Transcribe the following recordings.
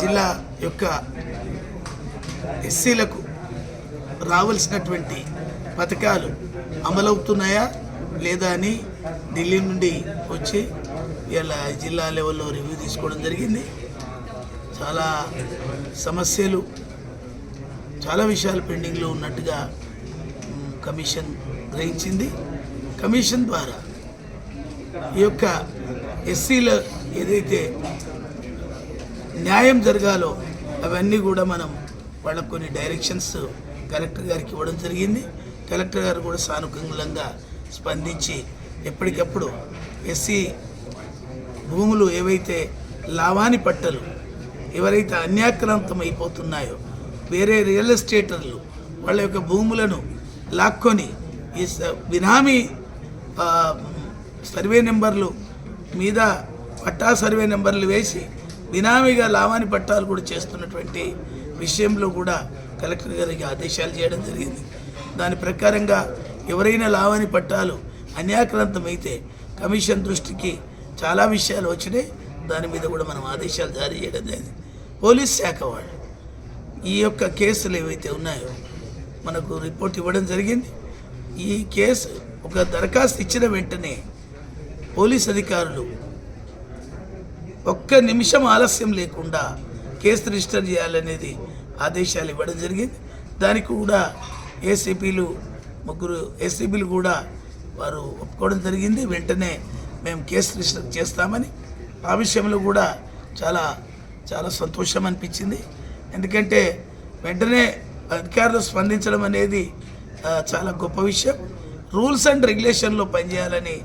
జిల్లా యొక్క ఎస్సీలకు రావాల్సినటువంటి పథకాలు అమలవుతున్నాయా లేదా అని ఢిల్లీ నుండి వచ్చి ఇలా జిల్లా లెవెల్లో రివ్యూ తీసుకోవడం జరిగింది. చాలా సమస్యలు చాలా విషయాలు పెండింగ్లో ఉన్నట్టుగా కమిషన్ గ్రహించింది. కమిషన్ ద్వారా ఈ యొక్క ఎస్సీల ఏదైతే న్యాయం జరగాలో అవన్నీ కూడా మనం వాళ్ళకు కొన్ని డైరెక్షన్స్ కలెక్టర్ గారికి ఇవ్వడం జరిగింది. కలెక్టర్ గారు కూడా సానుకూలంగా స్పందించి ఎప్పటికప్పుడు ఎస్సీ భూములు ఏవైతే లావాని పట్టలు ఎవరైతే అన్యాక్రాంతం అయిపోతున్నాయో వేరే రియల్ ఎస్టేటర్లు వాళ్ళ యొక్క భూములను లాక్కొని ఈ స- బినామీ సర్వే నెంబర్లు మీద పట్టా సర్వే నెంబర్లు వేసి బినామీగా లావాని పట్టాలు కూడా చేస్తున్నటువంటి విషయంలో కూడా కలెక్టర్ గారికి ఆదేశాలు చేయడం జరిగింది. దాని ప్రకారంగా ఎవరైనా లావాని పట్టాలు అన్యాక్రాంతమైతే కమిషన్ దృష్టికి చాలా విషయాలు వచ్చినాయి. దాని మీద కూడా మనం ఆదేశాలు జారీ చేయడం జరిగింది. పోలీస్ శాఖ వాళ్ళు ఈ యొక్క కేసులు ఏవైతే ఉన్నాయో మనకు రిపోర్ట్ ఇవ్వడం జరిగింది. ఈ కేసు ఒక దరఖాస్తు ఇచ్చిన వెంటనే పోలీస్ అధికారులు ఒక్క నిమిషం ఆలస్యం లేకుండా కేసు రిజిస్టర్ చేయాలనేది ఆదేశాలు ఇవ్వడం జరిగింది. దానికి కూడా ఏసీపీలు ముగ్గురు ఏసీపీలు కూడా వారు ఒప్పుకోవడం జరిగింది. వెంటనే మేము కేసు రిజిస్టర్ చేస్తామని ఆ విషయంలో కూడా చాలా చాలా సంతోషం అనిపించింది. ఎందుకంటే వెంటనే అధికారులు స్పందించడం అనేది చాలా గొప్ప విషయం. రూల్స్ అండ్ రెగ్యులేషన్లో పనిచేయాలని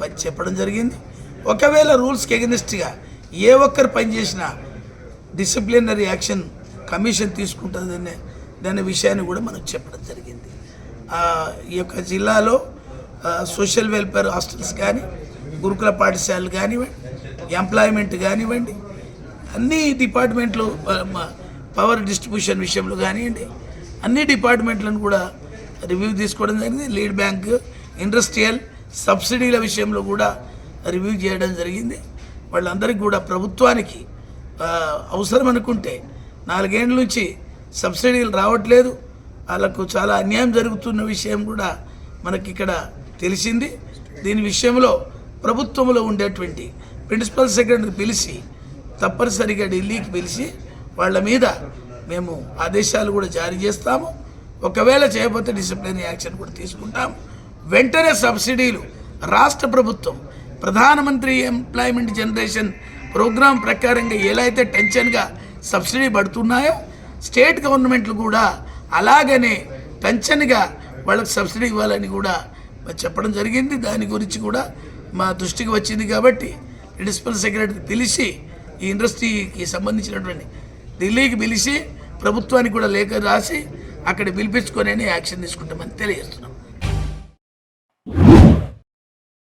పని చెప్పడం జరిగింది. ఒకవేళ రూల్స్కి ఎగనిస్ట్గా ఏ ఒక్కరు పనిచేసినా డిసిప్లినరీ యాక్షన్ కమిషన్ తీసుకుంటుందనే దాని విషయాన్ని కూడా మనకు చెప్పడం జరిగింది. ఈ యొక్క జిల్లాలో సోషల్ వెల్ఫేర్ హాస్టల్స్ కానీ గురుకుల పాఠశాలలు కానివ్వండి ఎంప్లాయ్మెంట్ కానివ్వండి అన్ని డిపార్ట్మెంట్లు పవర్ డిస్ట్రిబ్యూషన్ విషయంలో కానివ్వండి అన్ని డిపార్ట్మెంట్లను కూడా రివ్యూ తీసుకోవడం జరిగింది. లీడ్ బ్యాంక్ ఇండస్ట్రియల్ సబ్సిడీల విషయంలో కూడా రివ్యూ చేయడం జరిగింది. వాళ్ళందరికీ కూడా ప్రభుత్వానికి అవసరం అనుకుంటే నాలుగేండ్ల నుంచి సబ్సిడీలు రావట్లేదు. వాళ్ళకు చాలా అన్యాయం జరుగుతున్న విషయం కూడా మనకి ఇక్కడ తెలిసింది. దీని విషయంలో ప్రభుత్వంలో ఉండేటువంటి ప్రిన్సిపల్ సెక్రటరీ పిలిచి తప్పనిసరిగా ఢిల్లీకి పిలిచి వాళ్ళ మీద మేము ఆదేశాలు కూడా జారీ చేస్తాము. ఒకవేళ చేయకపోతే డిసిప్లిన్ యాక్షన్ కూడా తీసుకుంటాము. వెంటనే సబ్సిడీలు రాష్ట్ర ప్రభుత్వం ప్రధానమంత్రి ఎంప్లాయ్మెంట్ జనరేషన్ ప్రోగ్రాం ప్రకారంగా ఎలా అయితే టెన్షన్గా సబ్సిడీ పడుతున్నాయో స్టేట్ గవర్నమెంట్లు కూడా అలాగనే టెన్షన్గా వాళ్ళకి సబ్సిడీ ఇవ్వాలని కూడా మరి చెప్పడం జరిగింది. దాని గురించి కూడా మా దృష్టికి వచ్చింది కాబట్టి ప్రిన్సిపల్ సెక్రటరీ పిలిచి ఈ ఇండస్ట్రీకి సంబంధించినటువంటి ఢిల్లీకి పిలిచి ప్రభుత్వానికి కూడా లేఖ రాసి అక్కడ పిలిపించుకొని యాక్షన్ తీసుకుంటామని తెలియజేస్తున్నాం.